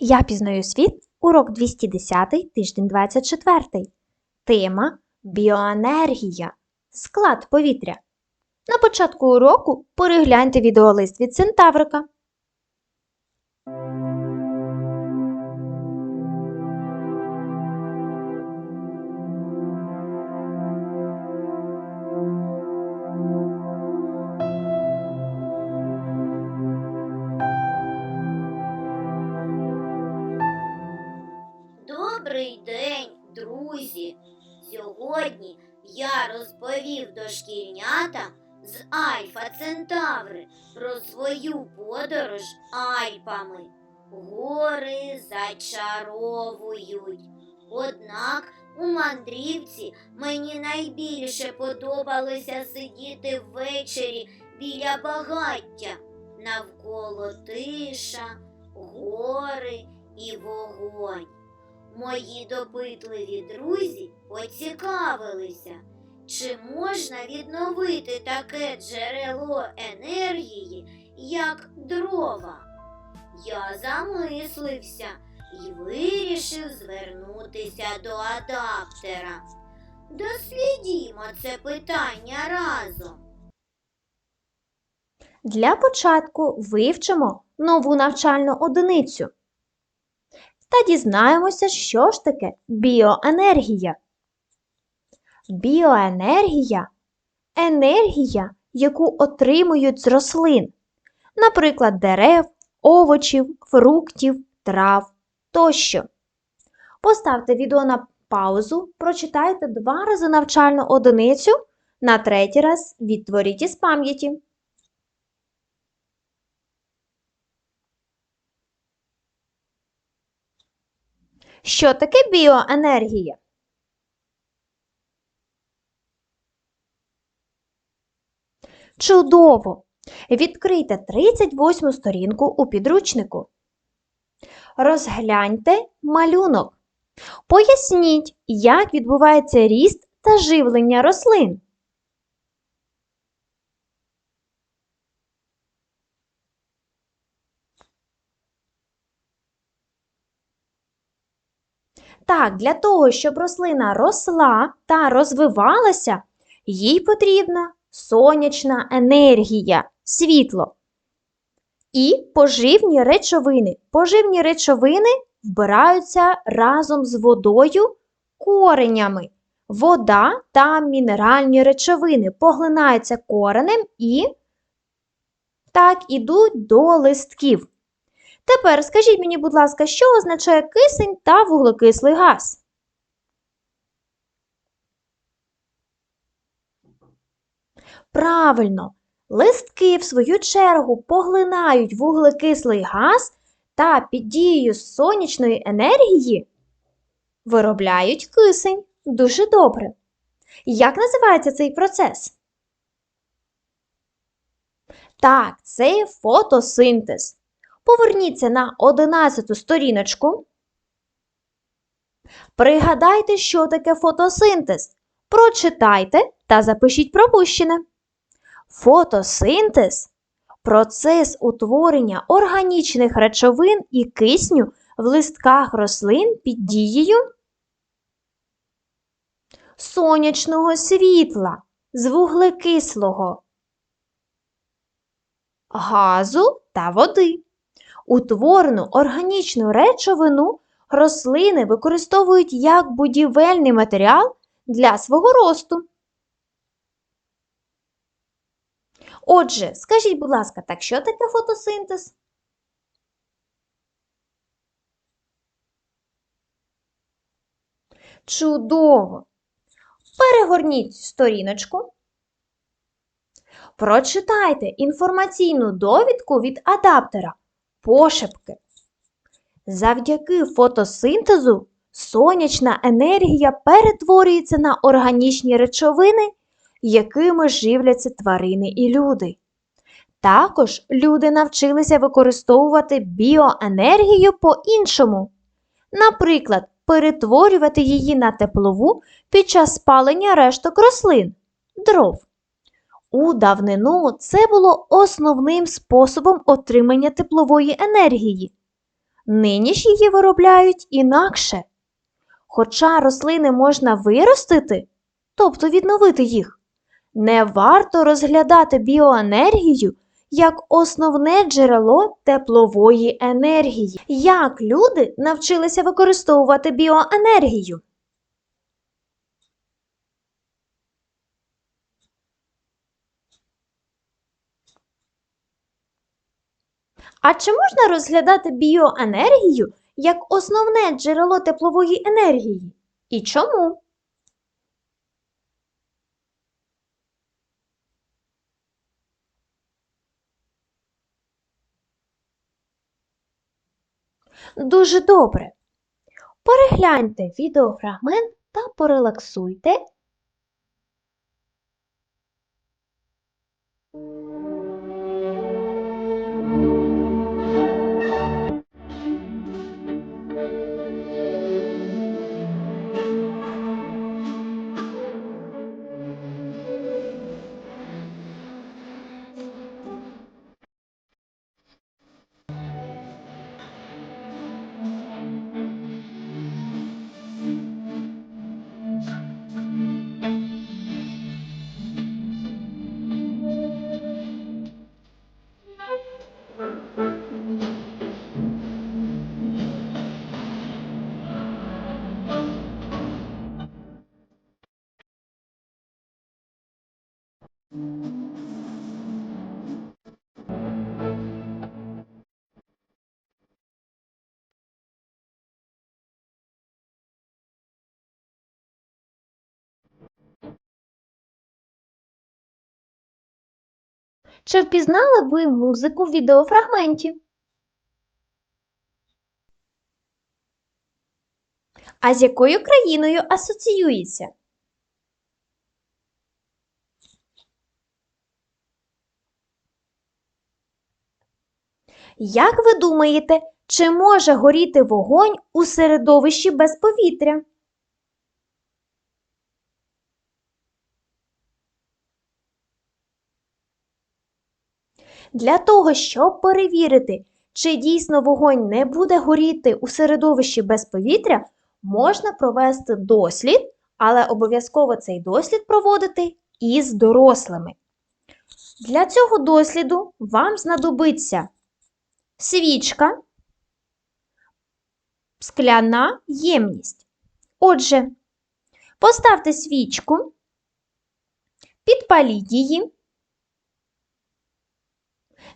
Я пізнаю світ, урок 210, тиждень 24. Тема Біоенергія. Склад повітря. На початку уроку перегляньте відеолист від Центаврика. Я розповів дошкільнятам з Альфа Центаври про свою подорож Альпами. Гори зачаровують. Однак у мандрівці мені найбільше подобалося сидіти ввечері біля багаття. Навколо тиша, гори і вогонь. Мої допитливі друзі поцікавилися, чи можна відновити таке джерело енергії, як дрова. Я замислився і вирішив звернутися до адаптера. Дослідімо це питання разом. Для початку вивчимо нову навчальну одиницю та дізнаємося, що ж таке біоенергія. Біоенергія енергія, яку отримують з рослин, наприклад, дерев, овочів, фруктів, трав тощо. Поставте відео на паузу, прочитайте два рази навчальну одиницю, на третій раз відтворіть із пам'яті. Що таке біоенергія? Чудово! Відкрийте 38 сторінку у підручнику. Розгляньте малюнок. Поясніть, як відбувається ріст та живлення рослин. Так, для того, щоб рослина росла та розвивалася, їй потрібна сонячна енергія, світло. І поживні речовини. Поживні речовини вбираються разом з водою коренями. Вода та мінеральні речовини поглинаються коренем і так ідуть до листків. Тепер скажіть мені, будь ласка, що означає кисень та вуглекислий газ? Правильно, листки, в свою чергу, поглинають вуглекислий газ та під дією сонячної енергії виробляють кисень. Дуже добре. Як називається цей процес? Так, це фотосинтез. Поверніться на 11 сторіночку. Пригадайте, що таке фотосинтез. Прочитайте та запишіть пропущене. Фотосинтез процес утворення органічних речовин і кисню в листках рослин під дією сонячного світла з вуглекислого газу та води. Утворену органічну речовину рослини використовують як будівельний матеріал для свого росту. Отже, скажіть, будь ласка, так що таке фотосинтез? Чудово! Перегорніть сторіночку. Прочитайте інформаційну довідку від адаптера пошепки. Завдяки фотосинтезу сонячна енергія перетворюється на органічні речовини, якими живляться тварини і люди. Також люди навчилися використовувати біоенергію по-іншому. Наприклад, перетворювати її на теплову під час спалення решток рослин дров. У давнину це було основним способом отримання теплової енергії. нині ж її виробляють інакше. Хоча рослини можна виростити, тобто відновити їх, не варто розглядати біоенергію як основне джерело теплової енергії. Як люди навчилися використовувати біоенергію? А чи можна розглядати біоенергію як основне джерело теплової енергії? І чому? Дуже добре. Перегляньте відеофрагмент та порелаксуйте. Чи впізнали ви музику в відеофрагменті? А з якою країною асоціюється? Як ви думаєте, чи може горіти вогонь у середовищі без повітря? Для того, щоб перевірити, чи дійсно вогонь не буде горіти у середовищі без повітря, можна провести дослід, але обов'язково цей дослід проводити із дорослими. Для цього досліду вам знадобиться свічка, скляна ємність. Отже, поставте свічку, підпаліть її.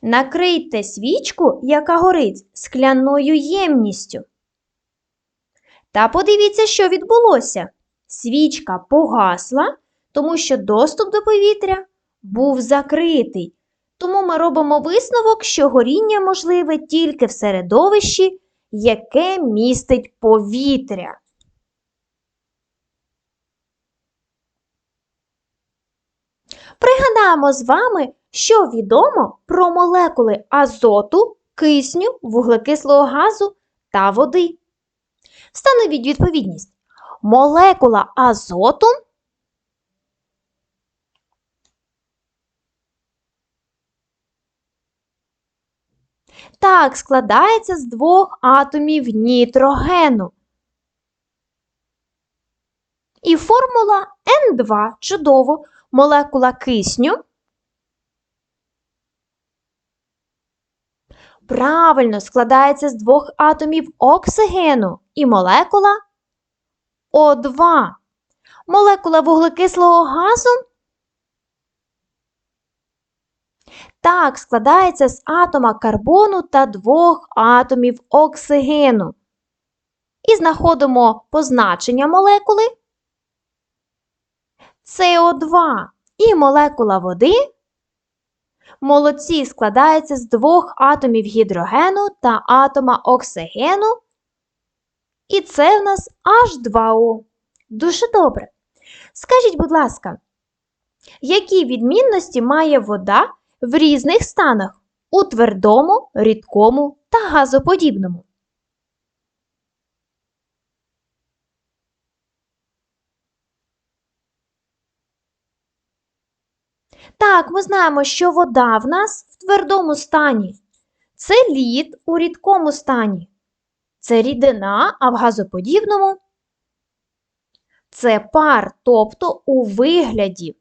Накрийте свічку, яка горить, скляною ємністю. Та подивіться, що відбулося. Свічка погасла, тому що доступ до повітря був закритий. Тому ми робимо висновок, що горіння можливе тільки в середовищі, яке містить повітря. Пригадаємо з вами, що відомо про молекули азоту, кисню, вуглекислого газу та води. Встановіть відповідність. Молекула азоту так складається з двох атомів нітрогену. І формула N2 чудово, молекула кисню. Правильно складається з двох атомів оксигену і молекула О2. Молекула вуглекислого газу так складається з атома карбону та двох атомів оксигену. І знаходимо позначення молекули СО2 і молекула води. Молодці складається з двох атомів гідрогену та атома оксигену. І це в нас H2O. Дуже добре. Скажіть, будь ласка, які відмінності має вода в різних станах у твердому, рідкому та газоподібному? Так, ми знаємо, що вода в нас в твердому стані. Це лід у рідкому стані. це рідина, а в газоподібному це пар, тобто у вигляді.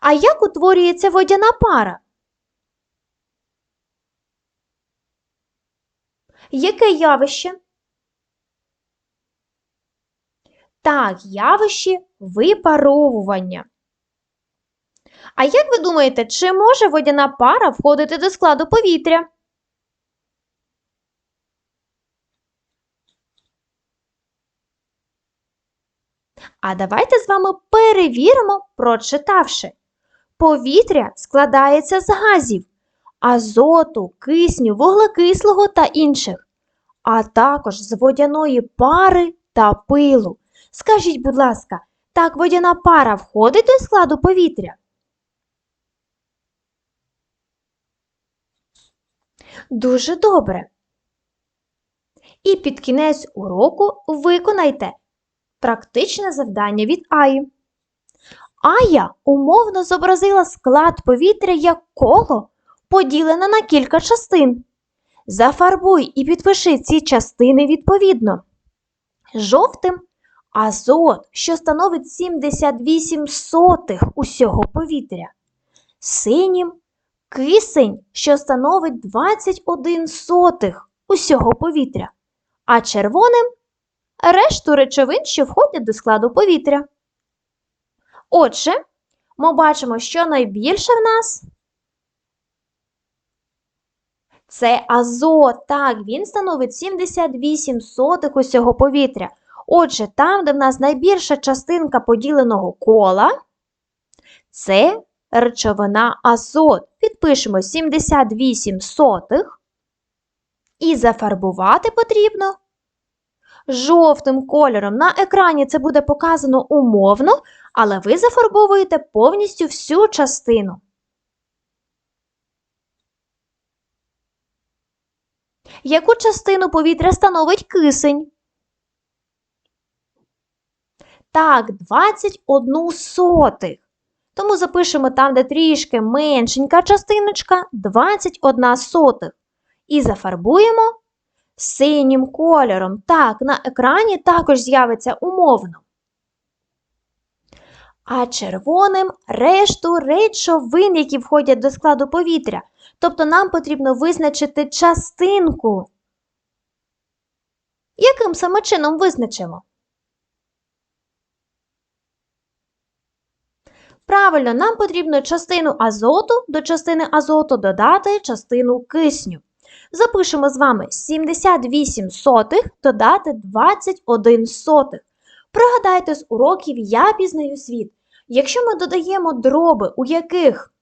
А як утворюється водяна пара? Яке явище? Так, явище випаровування. А як ви думаєте, чи може водяна пара входити до складу повітря? А давайте з вами перевіримо, прочитавши. Повітря складається з газів азоту, кисню, вуглекислого та інших, а також з водяної пари та пилу. Скажіть, будь ласка, так водяна пара входить до складу повітря? Дуже добре. І під кінець уроку виконайте практичне завдання від Аї. Ая умовно зобразила склад повітря як коло, поділене на кілька частин. Зафарбуй і підпиши ці частини відповідно. Жовтим азот, що становить 78 сотих усього повітря. Синім кисень, що становить 21 сотих усього повітря. А червоним решту речовин, що входять до складу повітря. Отже, ми бачимо, що найбільше в нас це азот. Так, він становить 78 сотих усього повітря. Отже, там, де в нас найбільша частинка поділеного кола, це речовина азот. Підпишемо 78 сотих. І зафарбувати потрібно жовтим кольором. На екрані це буде показано умовно, але ви зафарбовуєте повністю всю частину. Яку частину повітря становить кисень? Так, 21 сотих. Тому запишемо там, де трішки меншенька частиночка, 21 сотих. І зафарбуємо синім кольором. Так, на екрані також з'явиться умовно. А червоним решту речовин, які входять до складу повітря. Тобто нам потрібно визначити частинку. Яким саме чином визначимо? Правильно, нам потрібно частину азоту до частини азоту додати частину кисню. Запишемо з вами 78 сотих додати 21 сотих. Пригадайте з уроків Я пізнаю світ. Якщо ми додаємо дроби, у яких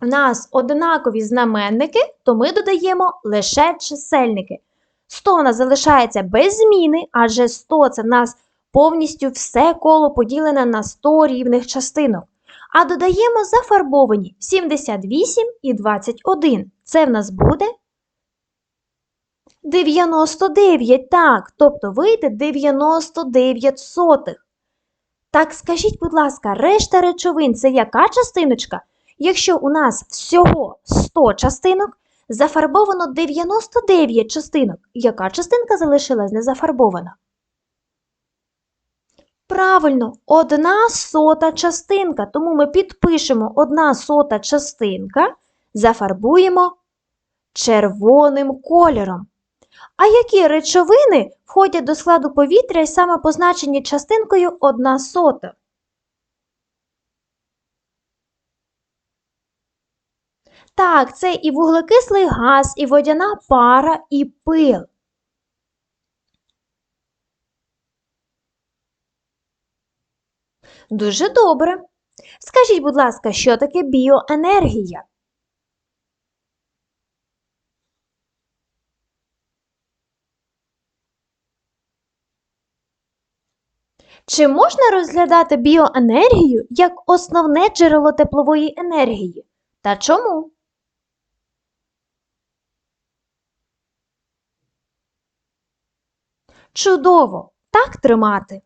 в нас однакові знаменники, то ми додаємо лише чисельники. 100 у нас залишається без зміни, адже 100 це в нас повністю все коло поділене на 100 рівних частинок. А додаємо зафарбовані 78 і 21. Це в нас буде 99, так, тобто вийде 99 сотих. Так скажіть, будь ласка, решта речовин це яка частиночка? Якщо у нас всього 100 частинок, зафарбовано 99 частинок, яка частинка залишилась незафарбована? Правильно, одна сота частинка, тому ми підпишемо одна сота частинка, зафарбуємо червоним кольором. А які речовини входять до складу повітря і саме позначені частинкою 1 сота? Так, це і вуглекислий газ, і водяна пара, і пил. Дуже добре. Скажіть, будь ласка, що таке біоенергія? Чи можна розглядати біоенергію як основне джерело теплової енергії? Та чому? Чудово! Так тримати.